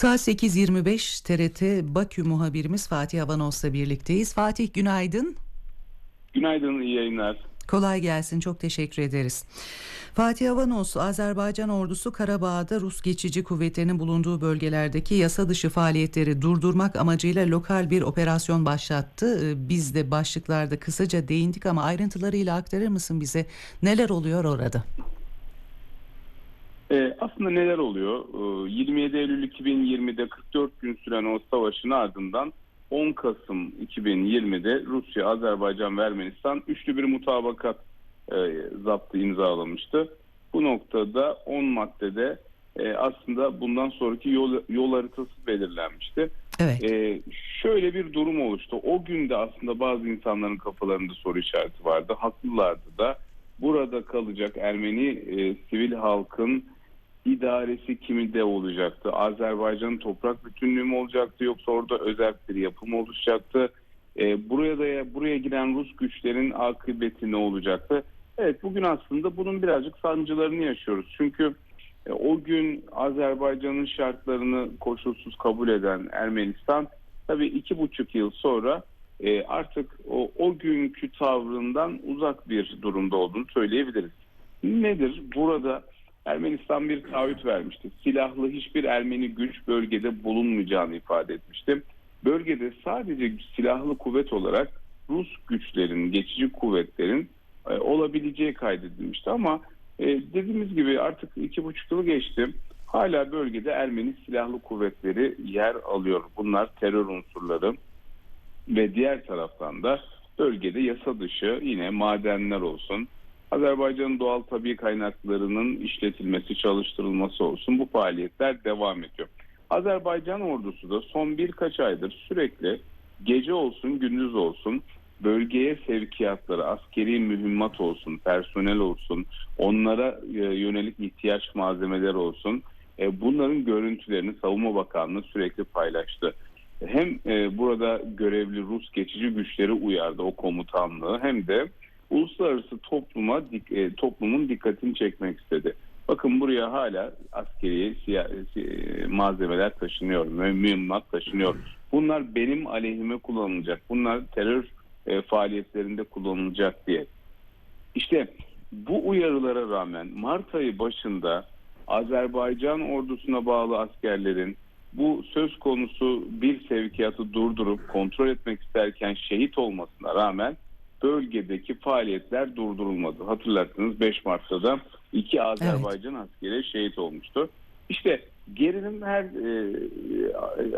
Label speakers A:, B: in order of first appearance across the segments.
A: Saat 8.25 TRT Bakü muhabirimiz Fatih Avanos'la birlikteyiz. Fatih günaydın.
B: Günaydın, iyi yayınlar.
A: Kolay gelsin, çok teşekkür ederiz. Fatih Avanos, Azerbaycan ordusu Karabağ'da Rus geçici kuvvetlerinin bulunduğu bölgelerdeki yasa dışı faaliyetleri durdurmak amacıyla lokal bir operasyon başlattı. Ee, Biz de başlıklarda kısaca değindik ama ayrıntılarıyla aktarır mısın bize? Neler oluyor orada?
B: Ee, aslında neler oluyor? Ee, 27 Eylül 2020'de 44 gün süren o savaşın ardından 10 Kasım 2020'de Rusya, Azerbaycan ve Ermenistan üçlü bir mutabakat e, zaptı imzalamıştı. Bu noktada 10 maddede e, aslında bundan sonraki yol, yol haritası belirlenmişti.
A: Evet.
B: Ee, şöyle bir durum oluştu. O günde aslında bazı insanların kafalarında soru işareti vardı. Haklılardı da. Burada kalacak Ermeni e, sivil halkın idaresi kiminde olacaktı? Azerbaycan'ın toprak bütünlüğü mü olacaktı yoksa orada özel bir yapım oluşacaktı? E, buraya da buraya giren Rus güçlerin akıbeti ne olacaktı? Evet bugün aslında bunun birazcık sancılarını yaşıyoruz. Çünkü e, o gün Azerbaycan'ın şartlarını koşulsuz kabul eden Ermenistan tabii iki buçuk yıl sonra e, artık o, o günkü tavrından uzak bir durumda olduğunu söyleyebiliriz. Nedir? Burada Ermenistan bir taahhüt vermişti. Silahlı hiçbir Ermeni güç bölgede bulunmayacağını ifade etmişti. Bölgede sadece silahlı kuvvet olarak Rus güçlerin, geçici kuvvetlerin e, olabileceği kaydedilmişti. Ama e, dediğimiz gibi artık iki buçuk yıl geçti. Hala bölgede Ermeni silahlı kuvvetleri yer alıyor. Bunlar terör unsurları ve diğer taraftan da bölgede yasa dışı yine madenler olsun, Azerbaycan'ın doğal tabi kaynaklarının işletilmesi, çalıştırılması olsun bu faaliyetler devam ediyor. Azerbaycan ordusu da son birkaç aydır sürekli gece olsun gündüz olsun bölgeye sevkiyatları, askeri mühimmat olsun, personel olsun, onlara e, yönelik ihtiyaç malzemeler olsun e, bunların görüntülerini Savunma Bakanlığı sürekli paylaştı. Hem e, burada görevli Rus geçici güçleri uyardı o komutanlığı hem de uluslararası topluma e, toplumun dikkatini çekmek istedi. Bakın buraya hala askeri siyasi malzemeler taşınıyor, mühimmat taşınıyor. Bunlar benim aleyhime kullanılacak. Bunlar terör e, faaliyetlerinde kullanılacak diye. İşte bu uyarılara rağmen Mart ayı başında Azerbaycan ordusuna bağlı askerlerin bu söz konusu bir sevkiyatı durdurup kontrol etmek isterken şehit olmasına rağmen bölgedeki faaliyetler durdurulmadı. Hatırlarsınız 5 Mart'ta da iki Azerbaycan evet. askeri şehit olmuştu. İşte gerilim her e,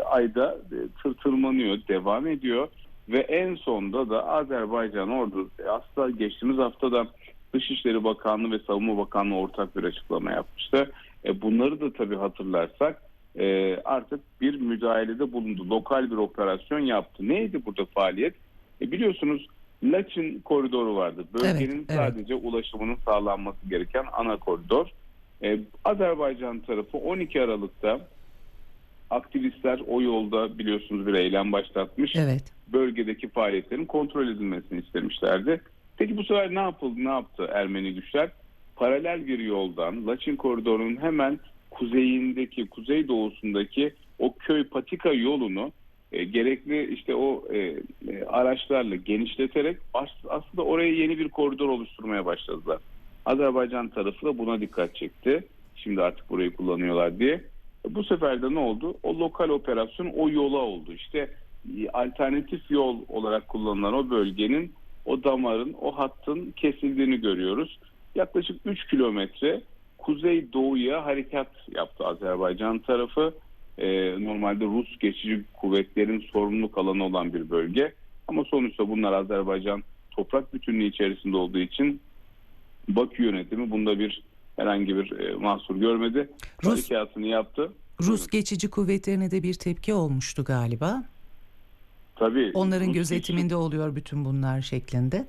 B: ayda tır tırmanıyor, devam ediyor ve en sonda da Azerbaycan ordu aslında geçtiğimiz haftada Dışişleri Bakanlığı ve Savunma Bakanlığı ortak bir açıklama yapmıştı. E, bunları da tabii hatırlarsak e, artık bir müdahalede bulundu. Lokal bir operasyon yaptı. Neydi burada faaliyet? E, biliyorsunuz Laçin koridoru vardı. Bölgenin evet, sadece evet. ulaşımının sağlanması gereken ana koridor. Ee, Azerbaycan tarafı 12 Aralık'ta aktivistler o yolda biliyorsunuz bir eylem başlatmış.
A: Evet.
B: Bölgedeki faaliyetlerin kontrol edilmesini istemişlerdi. Peki bu sefer ne yapıldı? Ne yaptı Ermeni güçler? Paralel bir yoldan Laçin koridorunun hemen kuzeyindeki, kuzey doğusundaki o köy patika yolunu e, gerekli işte o e, e, araçlarla genişleterek aslında oraya yeni bir koridor oluşturmaya başladılar. Azerbaycan tarafı da buna dikkat çekti. Şimdi artık burayı kullanıyorlar diye. E, bu sefer de ne oldu? O lokal operasyon o yola oldu. İşte e, alternatif yol olarak kullanılan o bölgenin, o damarın, o hattın kesildiğini görüyoruz. Yaklaşık 3 kilometre kuzey doğuya harekat yaptı Azerbaycan tarafı e, normalde Rus geçici kuvvetlerin sorumluluk alanı olan bir bölge. Ama sonuçta bunlar Azerbaycan toprak bütünlüğü içerisinde olduğu için Bakü yönetimi bunda bir herhangi bir e, mahsur görmedi. Rus, Harekatını yaptı.
A: Rus geçici kuvvetlerine de bir tepki olmuştu galiba.
B: Tabii.
A: Onların Rus gözetiminde geçici... oluyor bütün bunlar şeklinde.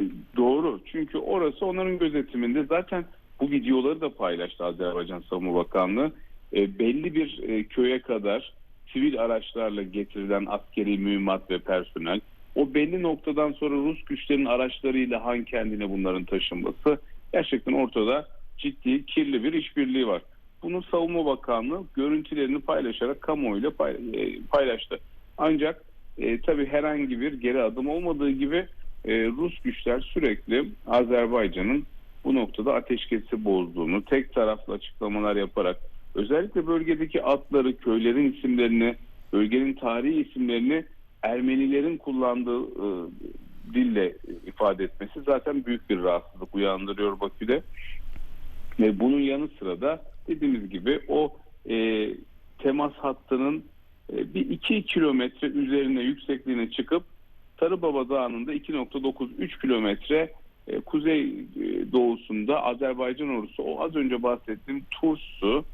B: E, doğru. Çünkü orası onların gözetiminde. Zaten bu videoları da paylaştı Azerbaycan Savunma Bakanlığı e, belli bir e, köye kadar sivil araçlarla getirilen askeri mühimmat ve personel o belli noktadan sonra Rus güçlerin araçlarıyla Han kendine bunların taşınması gerçekten ortada ciddi kirli bir işbirliği var. bunu Savunma Bakanlığı görüntülerini paylaşarak kamuoyuyla e, paylaştı. Ancak e, tabii herhangi bir geri adım olmadığı gibi e, Rus güçler sürekli Azerbaycan'ın bu noktada ateşkesi bozduğunu, tek taraflı açıklamalar yaparak özellikle bölgedeki atları, köylerin isimlerini, bölgenin tarihi isimlerini Ermenilerin kullandığı e, dille ifade etmesi zaten büyük bir rahatsızlık uyandırıyor Bakü'de. Ve bunun yanı sıra da dediğimiz gibi o e, temas hattının e, bir iki kilometre üzerine yüksekliğine çıkıp Sarıbaba Dağı'nın da 2.93 kilometre e, kuzey e, doğusunda Azerbaycan ordusu o az önce bahsettiğim Tursu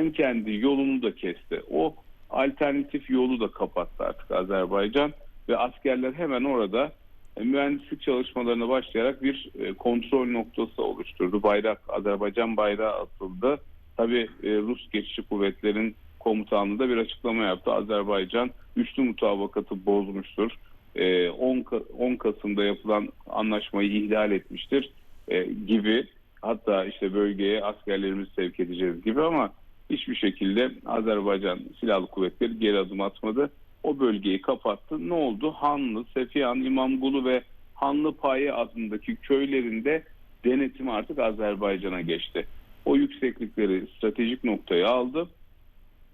B: Hankendi yolunu da kesti. O alternatif yolu da kapattı artık Azerbaycan ve askerler hemen orada e, mühendislik çalışmalarına başlayarak bir e, kontrol noktası oluşturdu. Bayrak Azerbaycan bayrağı atıldı. Tabii e, Rus geçici kuvvetlerin komutanlığı da bir açıklama yaptı. Azerbaycan üçlü mutabakatı bozmuştur. E, 10, Ka- 10 Kasım'da yapılan anlaşmayı ihlal etmiştir gibi. Hatta işte bölgeye askerlerimizi sevk edeceğiz gibi ama hiçbir şekilde Azerbaycan Silahlı Kuvvetleri geri adım atmadı. O bölgeyi kapattı. Ne oldu? Hanlı, Sefiyan, İmamgulu ve Hanlı Paye adındaki köylerinde denetim artık Azerbaycan'a geçti. O yükseklikleri stratejik noktaya aldı.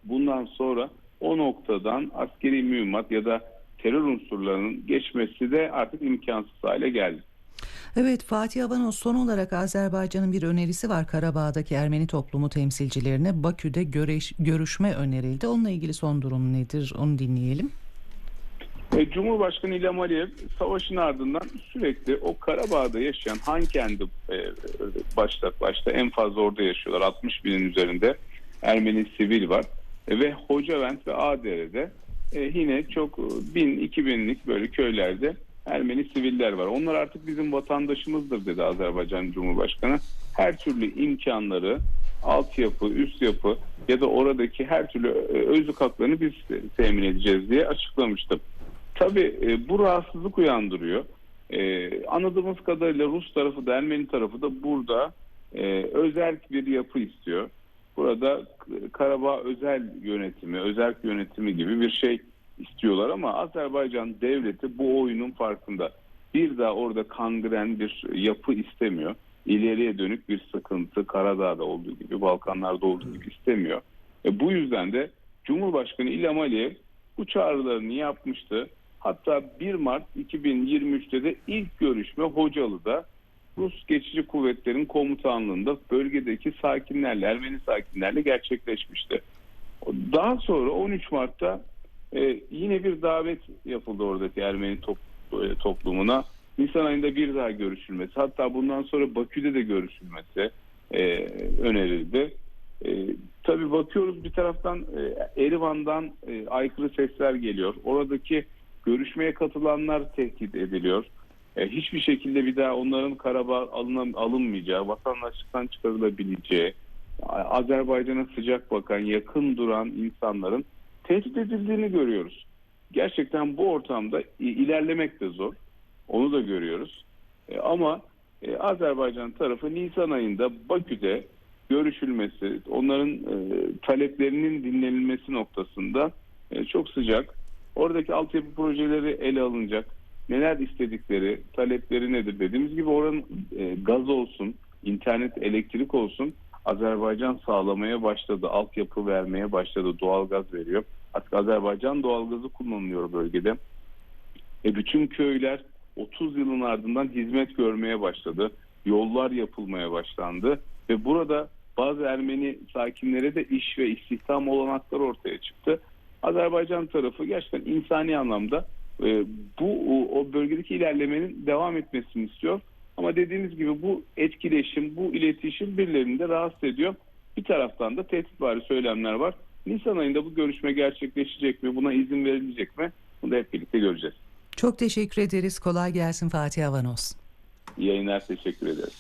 B: Bundan sonra o noktadan askeri mühimmat ya da terör unsurlarının geçmesi de artık imkansız hale geldi.
A: Evet Fatih Avanos son olarak Azerbaycan'ın bir önerisi var Karabağ'daki Ermeni toplumu temsilcilerine Bakü'de göreş, görüşme önerildi. Onunla ilgili son durum nedir onu dinleyelim.
B: E, Cumhurbaşkanı İlham Aliyev savaşın ardından sürekli o Karabağ'da yaşayan Hankendi e, başta başta en fazla orada yaşıyorlar. 60 binin üzerinde Ermeni sivil var. E, ve Hocavent ve Ağdere'de e, yine çok e, bin, iki binlik böyle köylerde Ermeni siviller var. Onlar artık bizim vatandaşımızdır dedi Azerbaycan Cumhurbaşkanı. Her türlü imkanları, altyapı, üst yapı ya da oradaki her türlü e, özlük haklarını biz temin edeceğiz diye açıklamıştı. Tabii e, bu rahatsızlık uyandırıyor. E, anladığımız kadarıyla Rus tarafı da Ermeni tarafı da burada e, özel bir yapı istiyor. Burada Karabağ özel yönetimi, özel yönetimi gibi bir şey istiyorlar ama Azerbaycan devleti bu oyunun farkında. Bir daha orada kangren bir yapı istemiyor. İleriye dönük bir sıkıntı Karadağ'da olduğu gibi, Balkanlarda olduğu gibi istemiyor. E, bu yüzden de Cumhurbaşkanı İlham Aliyev bu çağrılarını yapmıştı. Hatta 1 Mart 2023'te de ilk görüşme Hocalı'da Rus geçici kuvvetlerin komutanlığında bölgedeki sakinlerle, Ermeni sakinlerle gerçekleşmişti. Daha sonra 13 Mart'ta e, yine bir davet yapıldı oradaki Ermeni top, e, toplumuna. Nisan ayında bir daha görüşülmesi, hatta bundan sonra Bakü'de de görüşülmesi e, önerildi. E, tabii bakıyoruz bir taraftan e, Erivan'dan e, aykırı sesler geliyor. Oradaki görüşmeye katılanlar tehdit ediliyor. E, hiçbir şekilde bir daha onların Karabağ alınam, alınmayacağı, vatandaşlıktan çıkarılabileceği, Azerbaycan'a sıcak bakan, yakın duran insanların tehdit edildiğini görüyoruz. Gerçekten bu ortamda ilerlemek de zor. Onu da görüyoruz. E, ama e, Azerbaycan tarafı Nisan ayında Bakü'de görüşülmesi, onların e, taleplerinin dinlenilmesi noktasında e, çok sıcak. Oradaki altyapı projeleri ele alınacak. Neler istedikleri, talepleri nedir dediğimiz gibi oranın e, gaz olsun, internet, elektrik olsun Azerbaycan sağlamaya başladı. Altyapı vermeye başladı. Doğalgaz veriyor. Artık Azerbaycan doğalgazı kullanılıyor bölgede. E bütün köyler 30 yılın ardından hizmet görmeye başladı. Yollar yapılmaya başlandı ve burada bazı Ermeni sakinlere de iş ve istihdam olanakları ortaya çıktı. Azerbaycan tarafı gerçekten insani anlamda e, bu o, o bölgedeki ilerlemenin devam etmesini istiyor. Ama dediğimiz gibi bu etkileşim, bu iletişim birilerini de rahatsız ediyor. Bir taraftan da tehditvari söylemler var. Nisan ayında bu görüşme gerçekleşecek mi? Buna izin verilecek mi? Bunu da hep birlikte göreceğiz.
A: Çok teşekkür ederiz. Kolay gelsin Fatih Avanos.
B: İyi yayınlar, teşekkür ederim.